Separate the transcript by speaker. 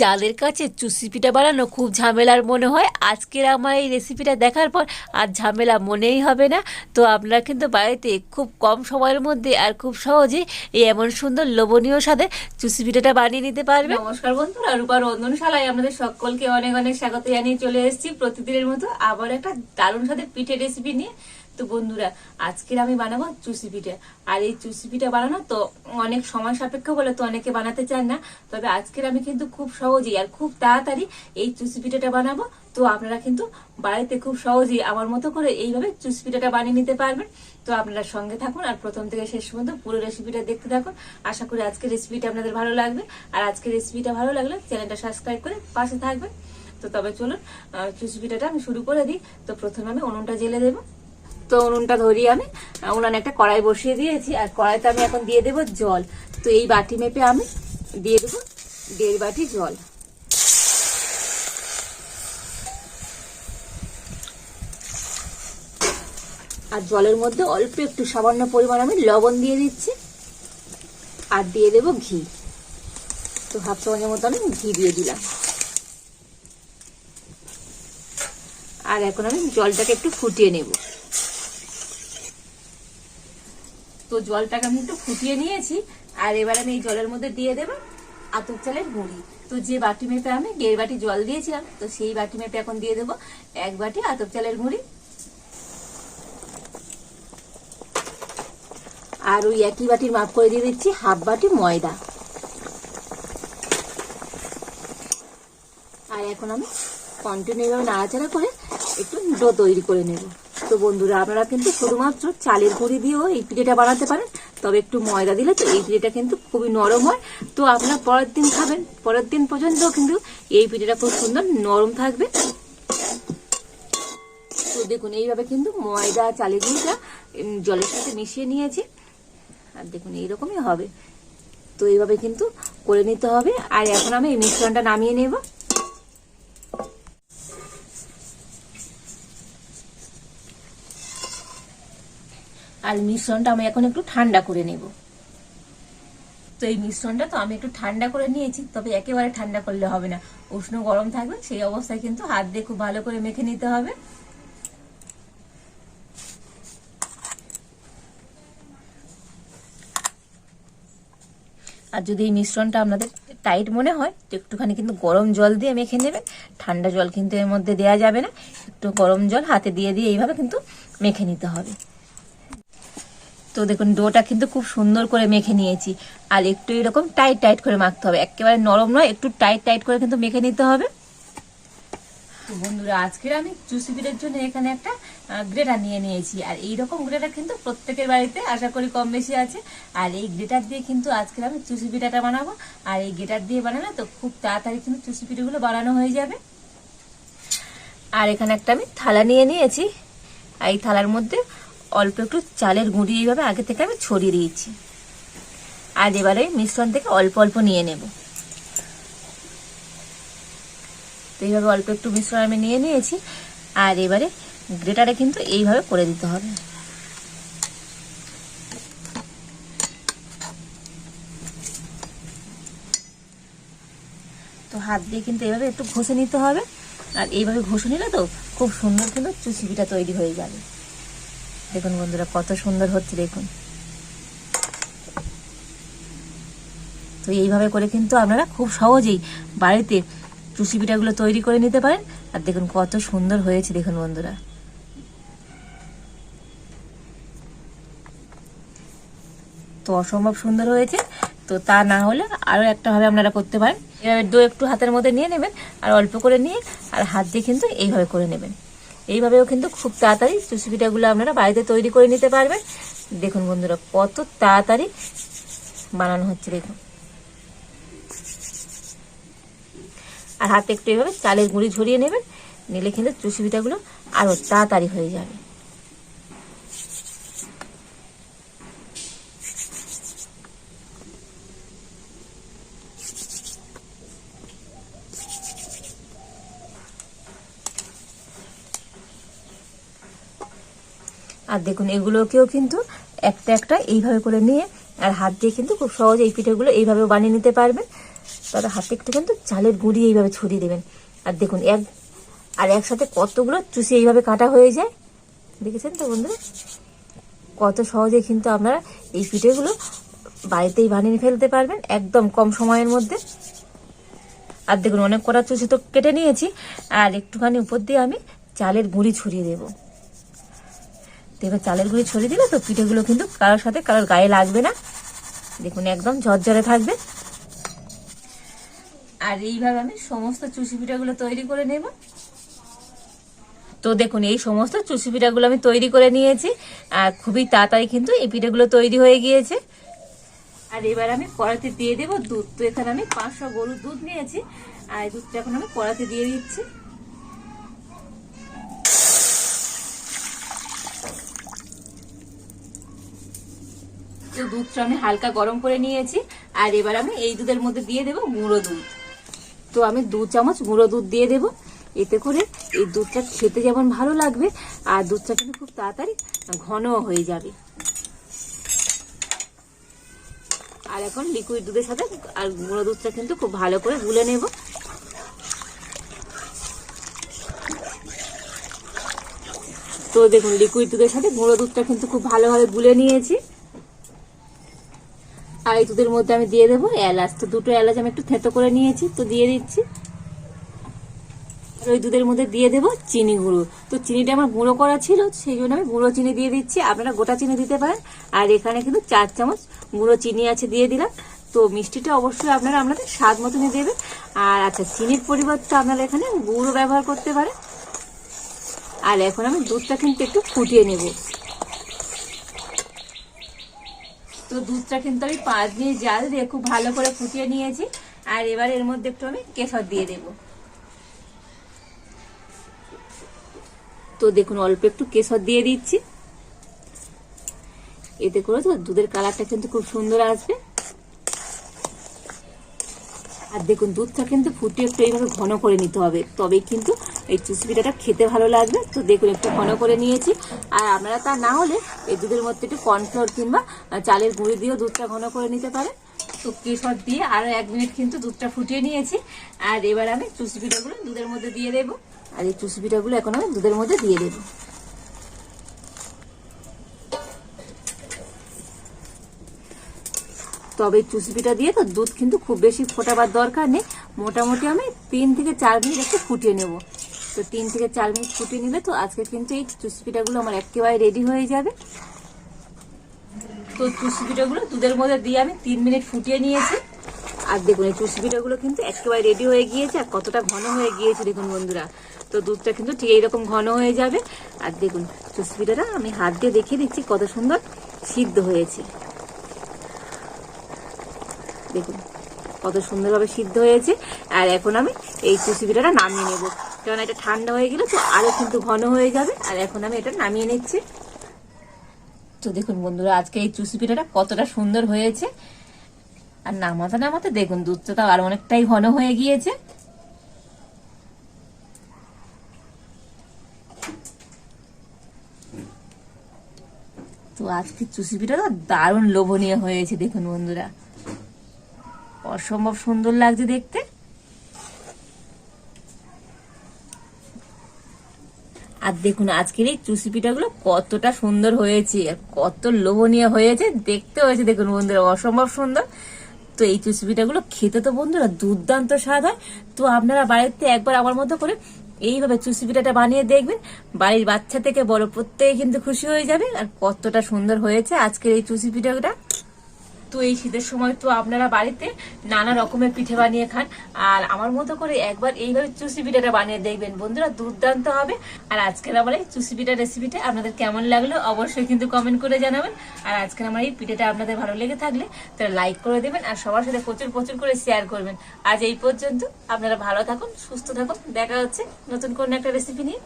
Speaker 1: যাদের কাছে চুষি পিঠা বানানো খুব ঝামেলার মনে হয়, আজকের আমার এই রেসিপিটা দেখার পর আর ঝামেলা মনেই হবে না। তো আপনারা কিন্তু বাড়িতে খুব কম সময়ের মধ্যে আর খুব সহজে এই এমন সুন্দর লোভনীয় স্বাদে চুষি পিঠাটা বানিয়ে নিতে পারবে নমস্কার বন্ধুরা রূপার রন্ধনশালায় আমাদের সকলকে অনেক অনেক স্বাগত জানিয়ে চলে এসেছি। প্রতিদিনের মতো আবার একটা দারুণ স্বাদের পিঠে রেসিপি নিয়ে। তো বন্ধুরা, আজকের আমি বানাবো চুষি পিঠা। আর এই চুষি পিঠা বানানো তো অনেক সময় সাপেক্ষ বলে তো অনেকে বানাতে চান না। তবে আজকের আমি কিন্তু খুব সহজেই আর খুব তাড়াতাড়ি এই চুষি পিঠাটা বানাবো। তো আপনারা কিন্তু বাড়িতে খুব সহজেই আমার মতো করে এইভাবে চুষি পিঠাটা বানিয়ে নিতে পারবেন। তো আপনারা সঙ্গে থাকুন আর প্রথম থেকে শেষ পর্যন্ত পুরো রেসিপিটা দেখতে থাকুন। আশা করি আজকের রেসিপিটা আপনাদের ভালো লাগবে। আর আজকের রেসিপিটা ভালো লাগলে চ্যানেলটা সাবস্ক্রাইব করে পাশে থাকবেন। তো তবে চলুন চুষি পিঠাটা আমি শুরু করে দিই। তো প্রথমে আমি উনুনটা জেলে দেবো। তো উনুনটা ধরি আমি উনানে একটা কড়াই বসিয়ে দিয়েছি, আর কড়াইতে আমি এখন দিয়ে দেবো জল। তো এই বাটি মেপে আমি দিয়ে দেবো দেড় বাটি জল। আর জলের মধ্যে অল্প একটু সামান্য পরিমাণ আমি লবণ দিয়ে দিচ্ছি, আর দিয়ে দেবো ঘি। তো হাফ চামচের মতো আমি ঘি দিয়ে দিলাম। আর এখন আমি জলটাকে একটু ফুটিয়ে নেব তো জলটাকে আমি একটু ফুটিয়ে নিয়েছি, আর এবার আমি এই জলের মধ্যে দিয়ে দেবো আতপ চালের গুঁড়ি। তো যে বাটি মেপে আমি দেড় বাটি জল দিয়েছিলাম, তো সেই বাটি মেপে এখন দিয়ে দেবো এক বাটি আতপ চালের গুঁড়ি। আর ওই একই বাটির মাপ করে দিয়ে দিচ্ছি হাফ বাটি ময়দা। আর এখন আমি কন্টিনিউ নাড়াচাড়া করে একটু ডো তৈরি করে নেব। তো বন্ধুরা, আপনারা কিন্তু শুধুমাত্র চালের গুঁড়ি দিয়েও এই পিঠেটা বানাতে পারেন। তবে একটু ময়দা দিলে তো এই পিঠেটা কিন্তু খুবই নরম হয়। তো আপনারা পরের দিন খাবেন। পরের দিন পর্যন্ত কিন্তু এই পিঠেটা খুব সুন্দর নরম থাকবে। তো দেখুন, এইভাবে কিন্তু ময়দা, চালের গুঁড়িটা জলের সাথে মিশিয়ে নিয়েছি। আর দেখুন, এইরকমই হবে। তো এইভাবে কিন্তু করে নিতে হবে। আর এখন আমি এই মিশ্রণটা নামিয়ে নেব। আর মিশ্রণটা আমি এখন একটু ঠান্ডা করে নেব। তো এই মিশ্রণটা তো আমি একটু ঠান্ডা করে নিয়েছি, তবে একেবারে ঠান্ডা করলে হবে না। উষ্ণ গরম থাকবে, সেই অবস্থায় কিন্তু হাত দিয়ে খুব ভালো করে মেখে নিতে হবে। আর যদি এই মিশ্রণটা আপনাদের টাইট মনে হয়, তো একটুখানি কিন্তু গরম জল দিয়ে মেখে নেবেন। ঠান্ডা জল কিন্তু এর মধ্যে দেওয়া যাবে না, একটু গরম জল হাতে দিয়ে দিয়ে এইভাবে কিন্তু মেখে নিতে হবে। তো দেখুন, ডোটা কিন্তু খুব সুন্দর করে মেখে নিয়েছি। আর একটু এরকম টাইট টাইট করে মাখতে হবে। একেবারে নরম নয়, একটু টাইট টাইট করে কিন্তু মেখে নিতে হবে। তো বন্ধুরা, আজকের আমি পিঠের জন্য এখানে একটা গ্রেটার নিয়ে নিয়েছি। আর এই রকম গ্রেটার কিন্তু প্রত্যেকের বাড়িতে, আশা করি কম বেশি আছে। আর এই গ্রেটার দিয়ে কিন্তু আজকের আমি চুষি পিঠাটা বানাবো। আর এই গ্রেটার দিয়ে বানালে তো খুব তাড়াতাড়ি কিন্তু চুষি পিঠেগুলো বানানো হয়ে যাবে। আর এখানে একটা আমি থালা নিয়ে নিয়েছি। আর এই থালার মধ্যে অল্প একটু চালের গুঁড়ি এইভাবে আগে থেকে আমি ছড়িয়ে দিয়েছি। আর এবারে মিশ্রণ থেকে অল্প অল্প নিয়ে নেব। তো এইভাবে অল্প একটু মিশ্রণ আমি নিয়ে নিয়েছি। আর এবারে গ্রেটারে কিন্তু এইভাবে করে দিতে হবে। তো হাত দিয়ে কিন্তু এইভাবে একটু ঘষে নিতে হবে। আর এইভাবে ঘষে নিলে তো খুব সুন্দর কিন্তু চুচিপিটা তৈরি হয়ে যাবে। দেখুন বন্ধুরা, কত সুন্দর হচ্ছে, দেখুন। তো এইভাবে করে কিন্তু আপনারা খুব সহজেই বাড়িতে চুষি পিঠাগুলো তৈরি করে নিতে পারেন। আর দেখুন কত সুন্দর হয়েছে, দেখুন বন্ধুরা। তো অসম্ভব সুন্দর হয়েছে। তো তা না হলে আরও একটা ভাবে আপনারা করতে পারেন। এভাবে ডো একটু হাতের মধ্যে নিয়ে নেবেন, আর অল্প করে নিয়ে আর হাত দিয়ে কিন্তু এইভাবে করে নেবেন। এইভাবেও কিন্তু খুব তাড়াতাড়ি চুষি পিঠাগুলো আপনারা বাড়িতে তৈরি করে নিতে পারবেন। দেখুন বন্ধুরা, কত তাড়াতাড়ি বানানো হচ্ছে, দেখুন। আর হাতে একটু এইভাবে চালের গুঁড়ি ঝরিয়ে নেবেন, নিলে কিন্তু চুষি পিঠাগুলো আরও তাড়াতাড়ি হয়ে যাবে। আর দেখুন, এগুলোকেও কিন্তু একটা একটা এইভাবে করে নিয়ে আর হাত দিয়ে কিন্তু খুব সহজে এই পিঠেগুলো এইভাবে বানিয়ে নিতে পারবেন। তাহলে হাতে একটু কিন্তু চালের গুঁড়ি এইভাবে ছড়িয়ে দেবেন। আর দেখুন, এক আর একসাথে কতগুলো চুষি এইভাবে কাটা হয়ে যায়। দেখেছেন তো বন্ধুরা? কত সহজে কিন্তু আপনারা এই পিঠেগুলো বাড়িতেই বানিয়ে ফেলতে পারবেন একদম কম সময়ের মধ্যে। আর দেখুন, অনেক কটা চুষি তো কেটে নিয়েছি। আর একটুখানি উপর দিয়ে আমি চালের গুঁড়ি ছড়িয়ে দেবো। তো এবার চালের গুঁড়ি ছড়িয়ে দিলে তো পিঠেগুলো কিন্তু কারোর সাথে কারোর গায়ে লাগবে না। দেখুন, একদম ঝরঝরে থাকবে। আর এইভাবে আমি সমস্ত চুষি পিঠাগুলো তৈরি করে নেব। তো দেখুন, এই সমস্ত চুষি পিঠাগুলো আমি তৈরি করে নিয়েছি। আর খুবই তাড়াতাড়ি কিন্তু এই পিঠাগুলো তৈরি হয়ে গিয়েছে। আর এবার আমি কড়াতে দিয়ে দেবো দুধ। তো এখানে আমি পাঁচশো গরুর দুধ নিয়েছি। আর দুধটা এখন আমি কড়াতে দিয়ে দিচ্ছি। তো দুধটা আমি হালকা গরম করে নিয়েছি, আর এবার আমি এই দুধের মধ্যে দিয়ে দেবো গুঁড়ো দুধ। তো আমি দু চামচ গুঁড়ো দুধ দিয়ে দেব। এতে করে এই দুধটা খেতে যেমন ভালো লাগবে, আর দুধটা কিন্তু খুব তাড়াতাড়ি ঘনও হয়ে যাবে। আর এখন লিকুইড দুধের সাথে আর গুঁড়ো দুধটা কিন্তু খুব ভালো করে গুলে নেব। তো দেখুন লিকুইড দুধের সাথে গুঁড়ো দুধটা কিন্তু খুব ভালোভাবে গুলে নিয়েছি। আর এই দুধের মধ্যে আমি দিয়ে দেবো এলাচ। তো দুটো এলাচ আমি একটু থেতো করে নিয়েছি, তো দিয়ে দিচ্ছি। ওই দুধের মধ্যে দিয়ে দেবো চিনি গুঁড়ো। তো চিনিটা আমার গুঁড়ো করা ছিল, সেই জন্য আমি গুঁড়ো চিনি দিয়ে দিচ্ছি। আপনারা গোটা চিনি দিতে পারেন। আর এখানে কিন্তু চার চামচ গুঁড়ো চিনি আছে দিয়ে দিলাম। তো মিষ্টিটা অবশ্যই আপনারা আপনাদের স্বাদ মতনই দেবেন। আর আচ্ছা চিনির পরিবর্তে আপনারা এখানে গুঁড়ো ব্যবহার করতে পারেন। আর এখন আমি দুধটা কিন্তু একটু ফুটিয়ে নেব। তো দুধটা কিন্তু আমি পাঁচ দিয়ে জাল দিয়ে খুব ভালো করে ফুটিয়ে নিয়েছি। আর এবার এর মধ্যে একটু আমি কেশর দিয়ে দেব। তো দেখুন, অল্প একটু কেশর দিয়ে দিচ্ছি। এতে করে তো দুধের কালারটা কিন্তু খুব সুন্দর আসবে। আর দেখুন, দুধটা কিন্তু ফুটিয়ে একটু এইভাবে ঘন করে নিতে হবে। তবেই কিন্তু এই চুষি পিঠাটা খেতে ভালো লাগবে। তো দেখুন, একটু ঘন করে নিয়েছি। আর আপনারা তা না হলে এই দুধের মধ্যে একটু কর্নফ্লোর কিংবা চালের গুঁড়ি দিয়েও দুধটা ঘন করে নিতে পারে তো কেশর দিয়ে আরও এক মিনিট কিন্তু দুধটা ফুটিয়ে নিয়েছি। আর এবার আমি চুষি পিঠাগুলো দুধের মধ্যে দিয়ে দেবো। আর এই চুষি পিঠাগুলো এখন আমি দুধের মধ্যে দিয়ে দেবো। তবে চুষি পিঠা দিয়ে তো দুধ কিন্তু খুব বেশি ফোটাবার দরকার নেই। মোটামুটি আমি তিন থেকে চার মিনিট একটু ফুটিয়ে নেব। তো তিন থেকে চার মিনিট ফুটিয়ে নিলে তো আজকে কিন্তু এই চুষি পিঠাগুলো আমার একেবারে রেডি হয়ে যাবে। তো চুষি পিঠাগুলো দুধের মধ্যে দিয়ে আমি তিন মিনিট ফুটিয়ে নিয়েছি। আর দেখুন, এই চুষি পিঠাগুলো কিন্তু একেবারে রেডি হয়ে গিয়েছে আর কতটা ঘন হয়ে গিয়েছে দেখুন বন্ধুরা। তো দুধটা কিন্তু ঠিক এইরকম ঘন হয়ে যাবে। আর দেখুন চুষি আমি হাত দিয়ে দেখিয়ে দিচ্ছি কত সুন্দর সিদ্ধ হয়েছে। দেখুন, কত সুন্দরভাবে সিদ্ধ হয়েছে। আর এখন আমি এই চুষি পিঠাটা নামিয়ে নেব। কারণ এটা ঠান্ডা হয়ে গেলে তো আরও কিন্তু ঘন হয়ে যাবে। আর এখন আমি এটা নামিয়ে নিচ্ছি। তো দেখুন বন্ধুরা, আজকে এই চুষি পিঠাটা কতটা সুন্দর হয়েছে। আর নামাতে নামাতে দেখুন, দুধটা তো আর অনেকটাই ঘন হয়ে গিয়েছে। তো আজকে চুষি পিঠাটা দারুণ লোভনীয় হয়েছে, দেখুন বন্ধুরা। অসম্ভব সুন্দর লাগছে দেখতে। আর দেখুন, আজকের এই চুষি পিঠাগুলো কতটা সুন্দর হয়েছে, আর কত লোভনীয় হয়েছে, দেখতে হয়েছে। দেখুন বন্ধুরা, অসম্ভব সুন্দর। তো এই চুষি পিঠাগুলো খেতে তো বন্ধুরা দুর্দান্ত স্বাদ হয়। তো আপনারা বাড়িতে একবার আমার মতো করে এইভাবে চুষি পিঠাটা বানিয়ে দেখবেন। বাড়ির বাচ্চা থেকে বড় প্রত্যেকে কিন্তু খুশি হয়ে যাবে। আর কতটা সুন্দর হয়েছে আজকের এই চুষি পিঠাটা। তো এই শীতের সময় তো আপনারা বাড়িতে নানা রকমের পিঠে বানিয়ে খান। আর আমার মতো করে একবার এইভাবে চুষি পিঠাটা বানিয়ে দেখবেন। বন্ধুরা, দুর্দান্ত হবে। আর আজকের আমার এই চুষি পিঠা রেসিপিটা আপনাদের কেমন লাগল অবশ্যই কিন্তু কমেন্ট করে জানাবেন। আর আজকের আমার এই পিঠাটা আপনাদের ভালো লেগে থাকলে তাহলে লাইক করে দেবেন আর সবার সাথে প্রচুর প্রচুর করে শেয়ার করবেন। আজ এই পর্যন্ত আপনারা ভালো থাকুন, সুস্থ থাকুন। দেখা হচ্ছে নতুন কোনো একটা রেসিপি নিয়ে।